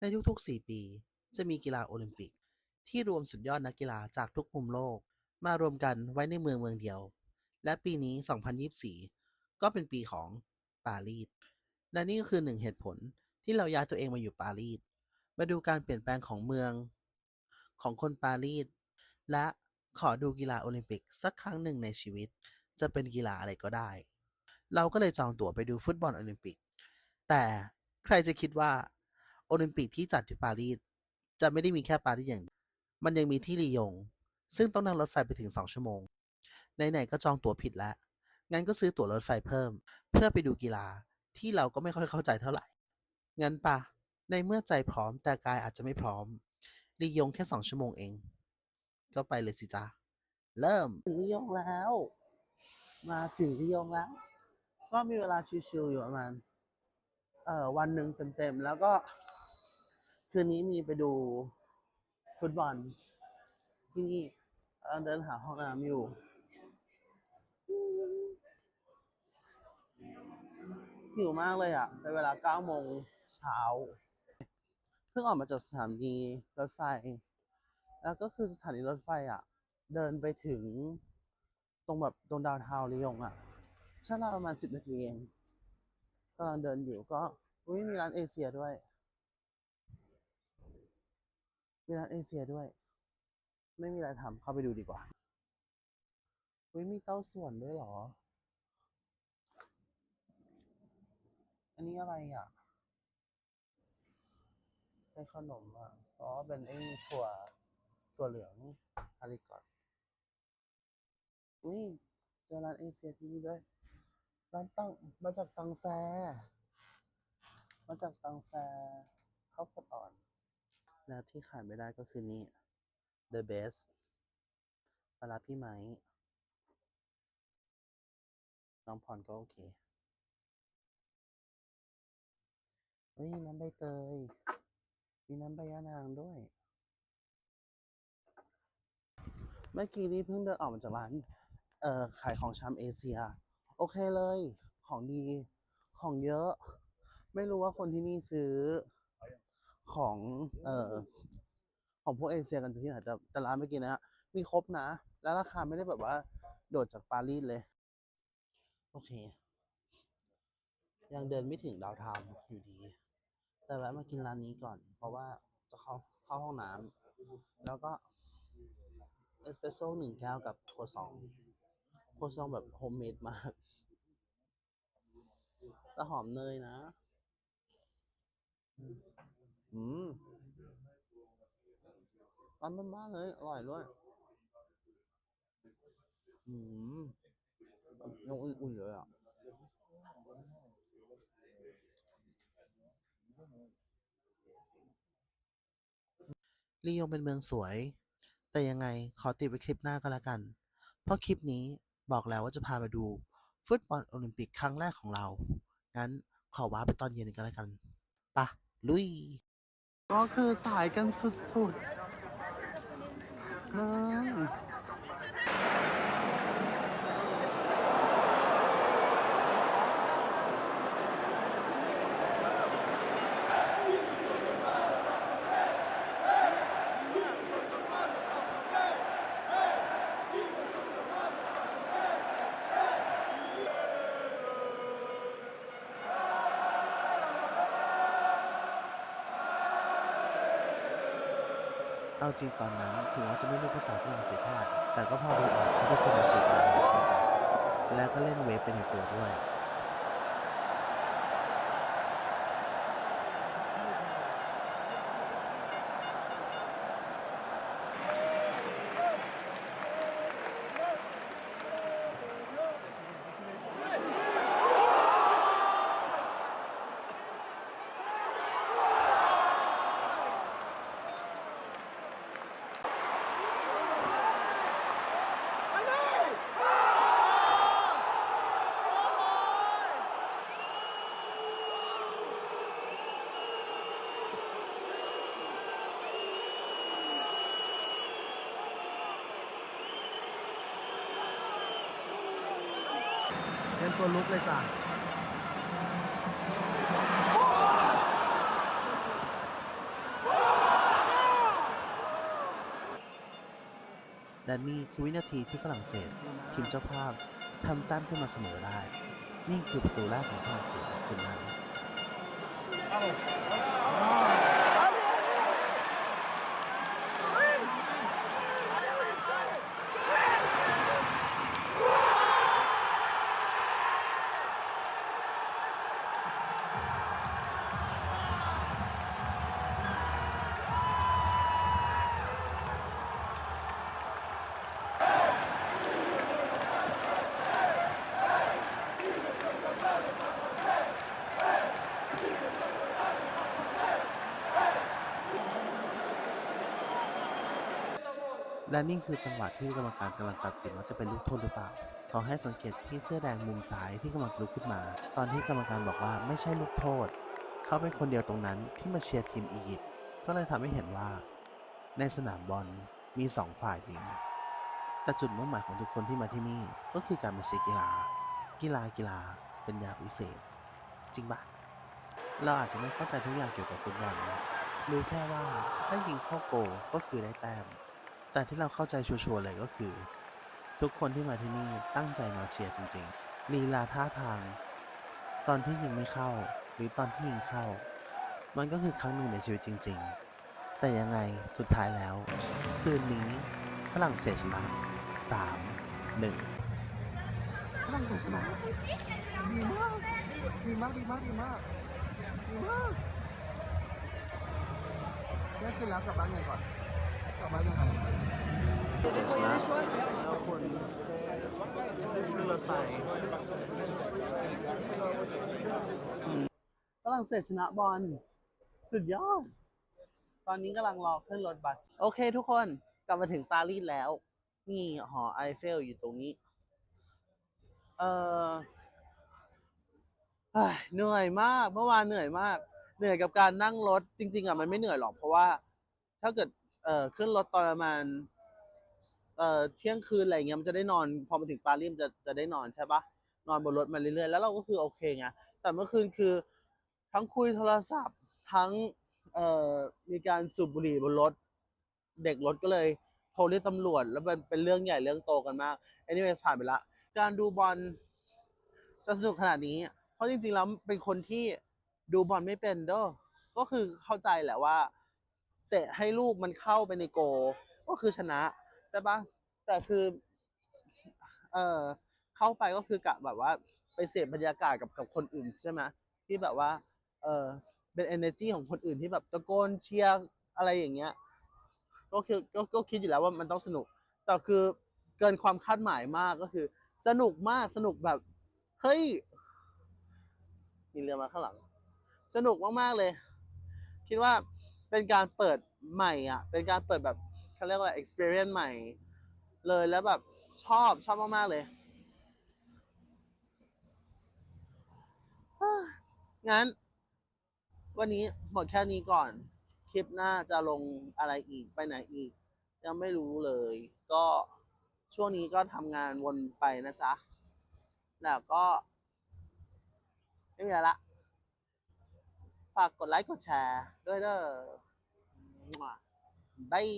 ในทุกๆ 4 ปี จะมีกีฬาโอลิมปิก ที่รวมสุดยอดนักกีฬาจากทุกมุมโลก มารวมกันไว้ในเมืองเมืองเดียว และปีนี้ 2024 ก็เป็นปีของปารีสและนี่ก็คือหนึ่งเหตุผลที่เราย้ายตัวเองมาอยู่ปารีสมาดูการเปลี่ยนแปลงของเมือง ของคนปารีสและขอดูกีฬาโอลิมปิกสักครั้งหนึ่งในชีวิต จะเป็นกีฬาอะไรก็ได้ เราก็เลยจองตั๋วไปดูฟุตบอลโอลิมปิก แต่ใครจะคิดว่า โอลิมปิกที่จัดที่ปารีสจะไม่ได้มีแค่ปารีสอย่าง มันยังมีที่ลียง ซึ่งต้องนั่งรถไฟไปถึง2ชั่วโมง ไหนๆก็จองตั๋วผิดแล้ว งั้นก็ซื้อตั๋วรถไฟเพิ่ม เพื่อไปดูกีฬาที่เราก็ไม่ค่อยเข้าใจเท่าไหร่ งั้นปะ ในเมื่อใจพร้อมแต่กายอาจจะไม่พร้อม ลียงแค่2ชั่วโมงเอง ก็ไปเลยสิจ้าเริ่มถึงลียงแล้ว มาถึงลียงแล้ว ก็มีเวลาชิวๆอยู่ประมาณเอ่อวันหนึ่งเต็มๆแล้วก็ คืนนี้มีไปดูฟุตบอลที่นี่กำลังเดินหาห้องน้ำอยู่ หิวมากเลยอะ เป็นเวลาเก้าโมงเช้า เพิ่งออกมาจากสถานีรถไฟ แล้วก็คือสถานีรถไฟอะ เดินไปถึงตรงแบบตรงดาวน์ทาลียงอะใช้เวลาประมาณสิบนาทีเองกำลังเดินอยู่ก็ อุ้ยมีร้านเอเชียด้วย มีร้านเอเชียด้วย ไม่มีอะไรทำเข้าไปดูดีกว่าอุ้ยมีเต้าส่วนด้วยเหรอ อันนี้อะไรอะ เป็นขนมอะ อ๋อ เป็นไอ้ถั่วถั่วเหลืองฮาริกอตอุ้ยเจอร้านเอเชียที่นี่ด้วย ร้านตั้งมาจากตังแฟมาจากตังแฟข้าวโพดอ่อน แล้วที่ขาดไม่ได้ก็คือนี่ The Best ปลาพี่ไหม น้องพรก็โอเคเฮ้ยน้ำใบเตย มีน้ำใบยะนางด้วย เมื่อกี้นี้เพิ่งเดินออกมาจากร้าน เอ่อ ขายของชำเอเชีย โอเคเลย ของดี ของเยอะ ไม่รู้ว่าคนที่นี่ซื้อ ของ เอ่อของพวกเอเชียกันที่ไหนแต่แต่ร้านเมื่อกี้นะมีครบนะ แล้วราคาไม่ได้แบบว่า โดดจากปารีสเลย โอเค ยังเดินไม่ถึงดาวเทาวอยู่ดี แต่แวะมากินร้านนี้ก่อน เพราะว่าจะเข้าเข้าห้องน้ำแล้วก็เอสเปรสโซ่หนึ่งแก้วกับโคซองโคซองแบบโฮมเมดมากแต่หอมเนยนะ อืมร้านบ้านๆเลย อร่อยด้วย อืมยังอุ่นๆเลยอะลียงเป็นเมืองสวย แต่ยังไงขอติดไว้คลิปหน้าก็แล้วกัน เพราะคลิปนี้บอกแล้วว่าจะพาไปดู ฟุตบอลโอลิมปิกครั้งแรกของเรา งั้นขอว้าไปตอนเย็นกันแล้วกันปะลุย ก็คือสายกันสุดๆเลย เอาจริงตอนนั้นถึงเราจะไม่รู้ภาษาฝรั่งเศสเท่าไหร่ แต่ก็พอดูออกว่าทุกคนมาเชียร์กันอย่างจริงจังและก็เล่นเวฟไปในตัวด้วยัวลุกเลยจ้ะและนี่คือวินาทีที่ฝรั่งเศส ทีมเจ้าภาพทำแต้มขึ้นมาเสมอได้ นี่คือประตูแรกของฝรั่งเศสในคืนนั้น และนี่คือจังหวะที่กรรมการกำลังตัดสินว่าจะเป็นลูกโทษหรือเปล่า เขาให้สังเกตพี่เสื้อแดงมุมซ้ายที่กำลังจะลุกขึ้นมา ตอนที่กรรมการบอกว่าไม่ใช่ลูกโทษ เขาเป็นคนเดียวตรงนั้นที่มาเชียร์ทีมอียิปต์ก็เลยทำให้เห็นว่า ในสนามบอลมีสองฝ่ายจริง แต่จุดมุ่งหมายของทุกคนที่มาที่นี่ก็คือการมาเชียร์กีฬา กีฬากีฬาเป็นยาวิเศษ จริงปะเราอาจจะไม่เข้าใจทุกอย่างเกี่ยวกับฟุตบอลรู้แค่ว่าถ้ายิงเข้าโกลก็คือได้แต้ม แต่ที่เราเข้าใจชัวร์ๆเลยก็คือ ทุกคนที่มาที่นี่ตั้งใจมาเชียร์จริงๆลีลาท่าทาง ตอนที่ยิงไม่เข้า หรือตอนที่ยิงเข้า มันก็คือครั้งหนึ่งในชีวิตจริง ๆ แต่ยังไงสุดท้ายแล้ว คืนนี้ฝรั่งเศสชนะสามหนึ่งฝรั่งเศสชนะดีมากดีมากดีมากดีมากดีมากได้ขึ้นแล้วกลับบ้านยังก่อนกลับบ้านยังไง ฝรั่งเศสชนะบอลสุดยอด ตอนนี้กำลังรอขึ้นรถบัส โอเคทุกคน กลับมาถึงปารีสแล้ว นี่หอไอเฟลอยู่ตรงนี้ เออเฮ้ยเหนื่อยมาก เมื่อวานเหนื่อยมาก เหนื่อยกับการนั่งรถ จริง ๆอะมันไม่เหนื่อยหรอก เพราะว่า ถ้าเกิด เอ่อขึ้นรถตอนประมาณ เอ่อเที่ยงคืนอะไรเงี้ยมันจะได้นอน พอมาถึงปารีสมันจะจะได้นอนใช่ปะนอนบนรถมาเรื่อยๆแล้วเราก็คือโอเคไงแต่เมื่อคืนคือทั้งคุยโทรศัพท์ทั้งเอ่อมีการสูบบุหรี่บนรถ เด็กรถก็เลยโทรเรียกตำรวจ แล้วเป็นเป็นเรื่องใหญ่เรื่องโตกันมาก anyways ผ่านไปละการดูบอลจะสนุกขนาดนี้ เพราะจริงๆแล้วเป็นคนที่ดูบอลไม่เป็นเด้อก็คือเข้าใจแหละว่า เตะให้ลูกมันเข้าไปในโกลก็คือชนะ ใช่ปะแต่คือ เออเข้าไปก็คือกะแบบว่า ไปเสพบรรยากาศกับกับคนอื่นใช่ไหมที่แบบว่า เออเป็น energy ของคนอื่นที่แบบตะโกนเชียร์อะไรอย่างเงี้ย ก็คือก็ก็คิดอยู่แล้วว่ามันต้องสนุก แต่คือเกินความคาดหมายมากก็คือ สนุกมากสนุกแบบ เฮ้ย มีเรือมาข้างหลัง สนุกมากๆเลย คิดว่าเป็นการเปิดใหม่อะ เป็นการเปิดแบบ เขาเรียกว่า experience ใหม่ เลยแล้วแบบชอบชอบมาก ๆ เลย งั้น วันนี้หมดแค่นี้ก่อน คลิปหน้าจะลงอะไรอีกไปไหนอีก ยังไม่รู้เลย ก็ช่วงนี้ก็ทำงานวนไปนะจ๊ะ แล้วก็ ไม่มีอะไรละ ฝากกดไลค์กดแชร์ด้วยเด้อ บาย